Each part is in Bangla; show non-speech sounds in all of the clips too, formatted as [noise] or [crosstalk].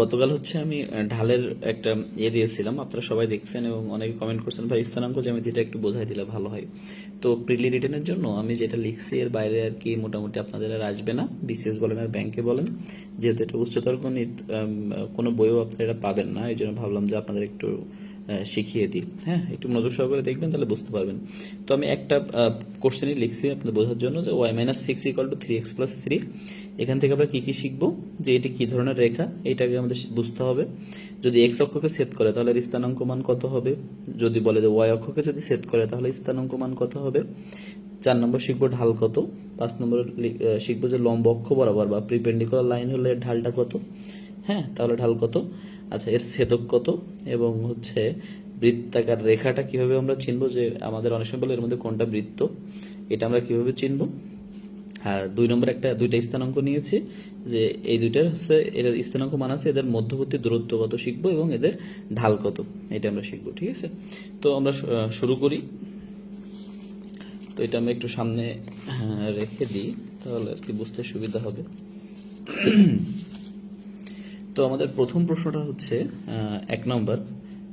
গতকাল হচ্ছে আমি ঢালের একটা ইয়ে দিয়েছিলাম। আপনারা সবাই দেখছেন এবং অনেকে কমেন্ট করছেন, ভাই স্থানাঙ্ক জ্যামিতিটা একটু বোঝাই দিলে ভালো হয়। তো প্রিলি রিটার্নের জন্য আমি যেটা লিখছি, এর বাইরে আর কি মোটামুটি আপনাদের আর আসবে না। বিসিএস বলেন আর ব্যাংকে বলেন। যেহেতু এটা উচ্চতর গণিত কোনো বইও আপনারা এটা পাবেন না। এই জন্য ভাবলাম যে আপনাদের একটু শিখিয়ে দিই। হ্যাঁ একটু মনোযোগ সহকারে দেখবেন, তাহলে বুঝতে পারবেন। তো আমি একটা কোশ্চেনই লিখছি আপনাদের বোঝার জন্য যে Y minus six equal to three X plus three এখান থেকে আমরা কী কী শিখব? যে এটি কী ধরনের রেখা? এটাকে আমাদের বুঝতে হবে। যদি এক্স অক্ষকে সেট করে, তাহলে স্থানাঙ্ক মান কত হবে? যদি বলে যে ওয়াই অক্ষকে যদি সেট করে, তাহলে স্থানাঙ্ক মান কত হবে? চার নম্বর শিখব ঢাল কত? পাঁচ নম্বর শিখব যে লম্ব অক্ষ বরাবর বা প্রিপেন্ডিকুলার লাইন হলে ঢালটা কত? হ্যাঁ তাহলে ঢাল কত? আচ্ছা এর ছেদক কত? এবং হচ্ছে বৃত্তাকার রেখাটা কীভাবে আমরা চিনবো যে আমাদের অনেক সময় বলে এর মধ্যে কোনটা বৃত্ত? এটা আমরা কীভাবে চিনবো? আর দুই নম্বর একটা, দুইটা স্থানাঙ্ক নিয়েছি যে এই দুইটার হচ্ছে এর স্থানাঙ্ক মান আছে এদের মধ্যবর্তী দূরত্ব কত শিখব এবং এদের ঢাল কত? এটা আমরা শিখব, ঠিক আছে? তো আমরা শুরু করি। তো এটা আমরা একটু সামনে রেখে দিই, তাহলে আর কি বুঝতে সুবিধা হবে। তো আমাদের প্রথম প্রশ্নটা হচ্ছে এক নম্বর,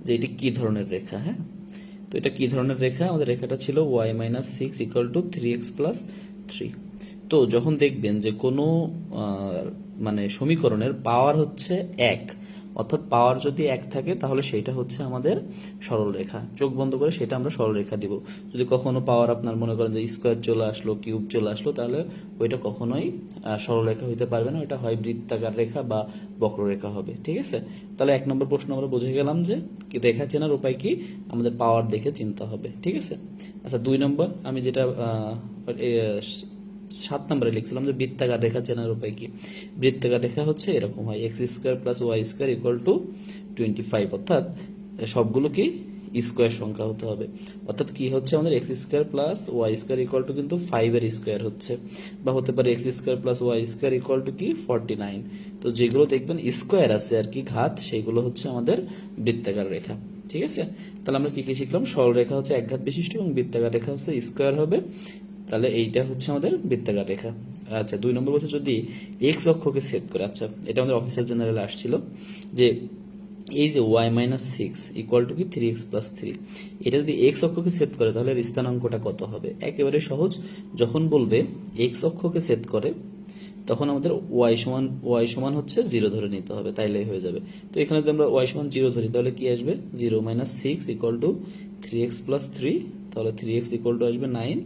যে এটি কি ধরনের রেখা হ্যাঁ? তো এটা কি ধরনের রেখা? আমাদের রেখাটা ছিল Y minus six equal to three X plus three তো যখন দেখবেন যে কোনো মানে সমীকরণের পাওয়ার হচ্ছে এক অর্থাৎ পাওয়ার যদি এক থাকে, তাহলে সেটা হচ্ছে আমাদের সরলরেখা চোখ বন্ধ করে সেটা আমরা সরলরেখা দিব। যদি কখনো পাওয়ার আপনার মনে করেন যে স্কোয়ার চলে আসলো কিউব চলে আসলো, তাহলে ওইটা কখনোই সরলরেখা হইতে পারবে না। ওইটা হয় বৃত্তাকার রেখা বা বক্ররেখা হবে। ঠিক আছে? তাহলে এক নম্বর প্রশ্ন আমরা বুঝে গেলাম যে রেখা চেনার উপায় কি? আমাদের পাওয়ার দেখে চিনতে হবে। ঠিক আছে? আচ্ছা দুই নম্বর আমি যেটা সাত নম্বরে লিখছিলাম যে বৃত্তাকার রেখা চেনার উপায় কি? বৃত্তাকার রেখা হচ্ছে এরকম হয় X square plus Y square equal to twenty five অর্থাৎ সবগুলো কি? স্কোয়ার সংখ্যা হতে হবে। অর্থাৎ কি হচ্ছে আমাদের? X square plus Y square equal to কিন্তু ফাইভের স্কোয়ার হচ্ছে। বা হতে পারে X square plus Y square equal to কি? ফর্টি নাইন তো যেগুলো দেখবেন স্কোয়ার আছে আর কি, ঘাত, সেগুলো হচ্ছে আমাদের বৃত্তাকার রেখা। ঠিক আছে? তাহলে আমরা কি কি শিখলাম? সরল রেখা হচ্ছে এক ঘাত বিশিষ্ট এবং বৃত্তাকার রেখা হচ্ছে স্কোয়ার হবে তাহলে এইটা হচ্ছে আমাদের বৃত্তাকার রেখা। আচ্ছা দুই নম্বর বলছে যদি এক্স অক্ষকে সেট করে আচ্ছা এটা আমাদের অফিসার জেনারেল আসছিল যে এই যে Y minus six equal to কি? থ্রি এক্স প্লাস থ্রি এটা যদি এক্স অক্ষকে সেট করে, তাহলে স্থানাঙ্কটা কত হবে? একেবারে সহজ, যখন বলবে এক্স অক্ষকে সেট করে, তখন আমাদের ওয়াই সমান ওয়াই সমান হচ্ছে জিরো ধরে নিতে হবে, তাইলে হয়ে যাবে। তো এখানে যদি আমরা ওয়াই সমান জিরো ধরি, তাহলে কি আসবে? Zero minus six equal to three X plus three তাহলে থ্রি এক্স ইকুয়াল টু আসবে নাইন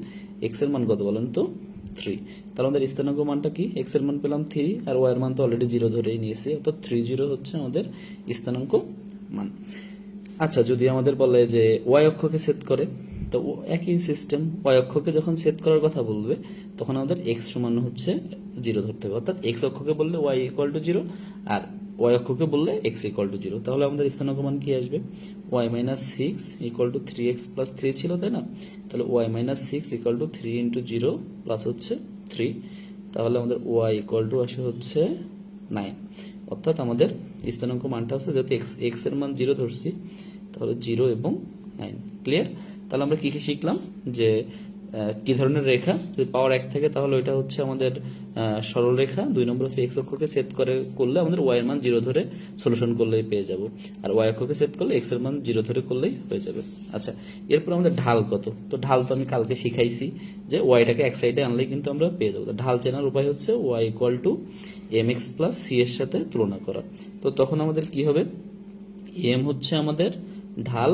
এক্সের মান কত বলেন তো? থ্রি তাহলে আমাদের স্থানাঙ্ক মানটা কি? এক্সের মান পেলাম থ্রি আর ওয়াই এর মান তো অলরেডি জিরো ধরেই নিয়েছি, অর্থাৎ থ্রি জিরো হচ্ছে আমাদের স্থানাঙ্ক মান। আচ্ছা যদি আমাদের বলে যে ওয়াই অক্ষকে সেট করে, তো একই সিস্টেম ওয়াই অক্ষকে যখন সেট করার কথা বলবে, তখন আমাদের এক্স সমান হচ্ছে জিরো ধরতে হবে। অর্থাৎ এক্স অক্ষকে বললে ওয়াই ইকুয়াল টু জিরো আর ওয়াই অক্ষকে বললে এক্স ইকুয়াল টু জিরো তাহলে আমাদের স্থানাঙ্ক মান কি আসবে? Y minus six equal to three X plus three ছিল, তাই না? তাহলে Y minus six equal to three into zero plus হচ্ছে থ্রি তাহলে আমাদের ওয়াই ইকুয়াল টু আসে হচ্ছে নাইন অর্থাৎ আমাদের স্থানাঙ্ক মানটা হচ্ছে যেহেতু এক্স এক্সের মান জিরো ধরছি, তাহলে জিরো এবং নাইন ক্লিয়ার তাহলে আমরা কি কি শিখলাম? যে কি ধরনের রেখা? যদি পাওয়ার এক থাকে, তাহলে ওইটা হচ্ছে আমাদের সরল রেখা। দুই নম্বর হচ্ছে এক্স অক্ষকে সেট করে, করলে আমাদের ওয়াই এর মান জিরো ধরে সলিউশন করলেই পেয়ে যাব। আর ওয়াই অক্ষকে সেট করলে এক্সের মান জিরো ধরে করলেই হয়ে যাবে। আচ্ছা এরপর আমাদের ঢাল কত? তো ঢাল তো আমি কালকে শিখাইছি যে ওয়াইটাকে এক সাইডে আনলেই কিন্তু আমরা পেয়ে যাব। ঢাল চেনার উপায় হচ্ছে Y equal to M X plus C এর সাথে তুলনা করা। তো তখন আমাদের কি হবে? এম হচ্ছে আমাদের ঢাল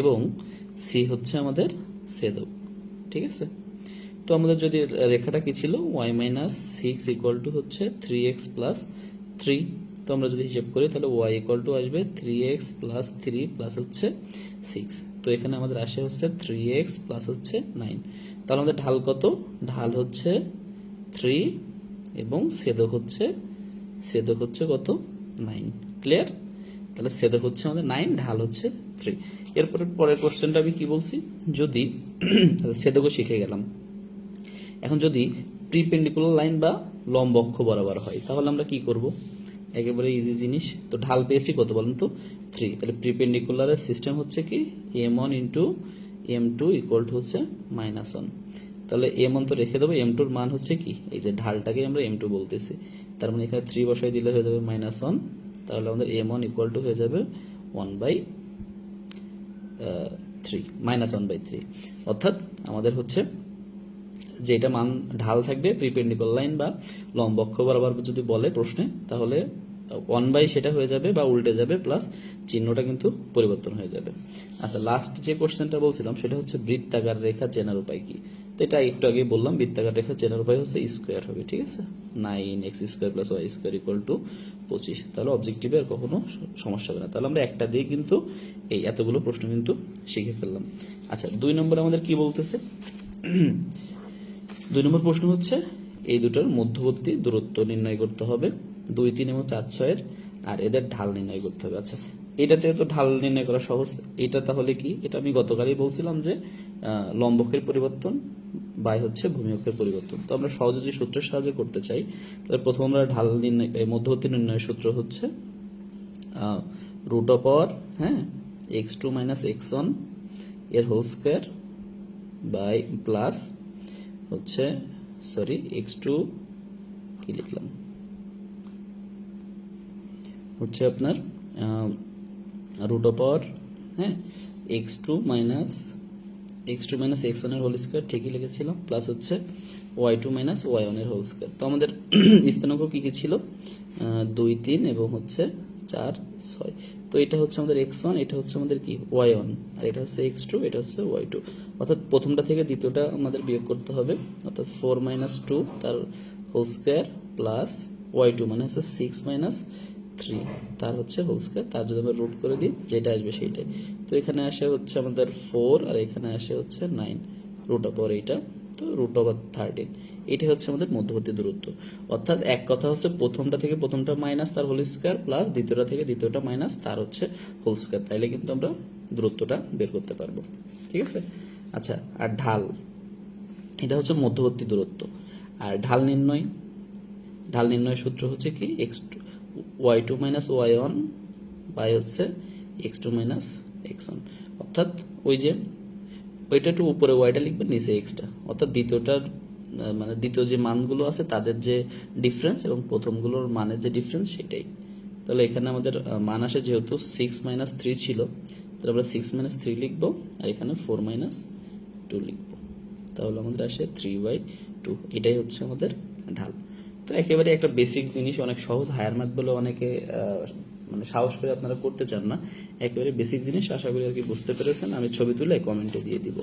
এবং সি হচ্ছে আমাদের ছেদক ঠিক আছে? তো আমাদের যদি রেখাটা কি ছিল? Y minus six equal to হচ্ছে থ্রি এক্স প্লাস থ্রি তো আমরা যদি হিসাব করি, তাহলে ওয়াই ইকুয়াল টু আসবে three X plus three plus হচ্ছে সিক্স তো এখানে আমাদের আসে হচ্ছে থ্রি এক্স প্লাস হচ্ছে নাইন তাহলে আমাদের ঢাল কত? ঢাল হচ্ছে থ্রি এবং সেদক হচ্ছে সেদক হচ্ছে কত? নাইন ক্লিয়ার তাহলে ছেদক হচ্ছে আমাদের নাইন ঢাল হচ্ছে থ্রি এরপরে পরের কোশ্চেনটা আমি কি বলছি? যদি [clears throat] ছেদকও শিখে গেলাম। এখন যদি প্রিপেন্ডিকুলার লাইন বা লম্ব অক্ষ বরাবর হয়, তাহলে আমরা কি করব? একেবারে ইজি জিনিস। তো ঢাল পেয়েছি কত বলেন তো? থ্রি তাহলে প্রিপেন্ডিকুলারের সিস্টেম হচ্ছে কি? M one into M two equal to হচ্ছে মাইনাস ওয়ান তাহলে এম ওয়ান তো রেখে দেবো। এম টুর মান হচ্ছে কি? এই যে ঢালটাকে আমরা এম টু বলতেছি। তার মানে এখানে থ্রি বসায় দিলে হয়ে যাবে মাইনাস ওয়ান তাহলে আমাদের এম ওয়ান ইকুয়াল টু হয়ে যাবে one by three minus one by three অর্থাৎ আমাদের হচ্ছে যেটা মান ঢাল থাকবে প্রিপেন্ডিকল লাইন বা লম্বক্ষ বরাবর যদি বলে প্রশ্নে, তাহলে ওয়ান বাই সেটা হয়ে যাবে বা উল্টে যাবে প্লাস চিহ্নটা কিন্তু পরিবর্তন হয়ে যাবে। আচ্ছা লাস্ট যে কোশ্চেনটা বলছিলাম, সেটা হচ্ছে বৃত্তাকার রেখা চেনার উপায় কি? তো এটা একটু আগে বললাম, বৃত্তাকার রেখা চেনার উপায় হচ্ছে স্কোয়ার হবে, ঠিক আছে? Nine X square plus Y square equal to পঁচিশ। তাহলে অবজেক্টিভে আর কখনো সমস্যা হবে না। তাহলে আমরা একটা দিয়ে কিন্তু এই এতগুলো প্রশ্ন কিন্তু শিখে ফেললাম। আচ্ছা দুই নম্বর আমাদের কি বলতেছে? দুই নম্বর প্রশ্ন হচ্ছে, এই দুটোর মধ্যবর্তী দূরত্ব নির্ণয় করতে হবে। দুই, তিন এবং চার, ছয়ের, আর এদের ঢাল নির্ণয় করতে হবে। আচ্ছা এটাতে তো ঢাল নির্ণয় করা সহজ। এটা তাহলে কি? এটা আমি গতকালই বলছিলাম যে লম্বকের পরিবর্তন বাই হচ্ছে ভূমিয়কের পরিবর্তন। তো আমরা সহজে যে সূত্রের সাহায্যে করতে চাই, তাহলে প্রথম আমরা ঢাল নির্ণয় মধ্যবর্তী নির্ণয়ের সূত্র হচ্ছে রুট অফ পাওয়ার হ্যাঁ এক্স টু মাইনাস এক্স ওয়ানের হোল স্কোয়ার বাই প্লাস হচ্ছে সরি এক্স টু কি লিখলাম? হচ্ছে আপনার রুট অফ পাওয়ার হ্যাঁ X two minus X two minus X ওয়ানের হোল স্কোয়ার ঠিকই লিখেছিলাম প্লাস হচ্ছে ওয়াই টু মাইনাস ওয়াই ওয়ানের হোল স্কোয়ার তো আমাদের [clears throat] স্থানাঙ্ক কি কি ছিল? দুই, তিন এবং হচ্ছে চার, ছয়। তো এটা হচ্ছে আমাদের এক্স ওয়ান এটা হচ্ছে আমাদের কি? ওয়াই ওয়ান আর এটা হচ্ছে এক্স টু এটা হচ্ছে ওয়াই টু অর্থাৎ প্রথমটা থেকে দ্বিতীয়টা আমাদের বিয়োগ করতে হবে। অর্থাৎ ফোর মাইনাস টু তার whole square plus Y two মানে হচ্ছে সিক্স মাইনাস থ্রি তার হচ্ছে হোল স্কোয়ার তার যদি আমরা রুট করে দিই, যেটা আসবে সেইটাই। তো এখানে আসে হচ্ছে আমাদের ফোর আর এখানে আসে হচ্ছে নাইন রুট অফ এইটা তো রুট ওভার থার্টিন এটাই হচ্ছে আমাদের মধ্যবর্তী দূরত্ব। অর্থাৎ এক কথা হচ্ছে প্রথমটা থেকে প্রথমটা মাইনাস তার হোল স্কোয়ার প্লাস দ্বিতীয়টা থেকে দ্বিতীয়টা মাইনাস তার হচ্ছে হোল স্কোয়ার তাইলে কিন্তু আমরা দূরত্বটা বের করতে পারব। ঠিক আছে? আচ্ছা আর ঢাল। এটা হচ্ছে মধ্যবর্তী দূরত্ব। আর ঢাল নির্ণয়। ঢাল নির্ণয়ের সূত্র হচ্ছে কি? X Y two minus Y one by হচ্ছে এক্স টু মাইনাস এক্স অর্থাৎ ওই যে ওইটা একটু উপরে ওয়াইটা লিখবেন নিচে এক্সটা অর্থাৎ দ্বিতীয়টার মানে দ্বিতীয় যে মানগুলো আছে, তাদের যে ডিফারেন্স এবং প্রথমগুলোর মানের যে ডিফারেন্স সেটাই। তাহলে এখানে আমাদের মান আসে যেহেতু সিক্স মাইনাস থ্রি ছিল, তাহলে আমরা সিক্স মাইনাস থ্রি লিখব আর এখানে ফোর মাইনাস টু লিখব। তাহলে আমাদের আসে থ্রি বাই টু এটাই হচ্ছে আমাদের ঢাল। তো একেবারে একটা বেসিক জিনিস, অনেক সহজ। হায়ার ম্যাথ বলে অনেকে মানে সাহস করে আপনারা করতে চান না। একেবারে বেসিক জিনিস, আশা করি আর কি বুঝতে পেরেছেন। আমি ছবি তুলে কমেন্টে দিয়ে দিব।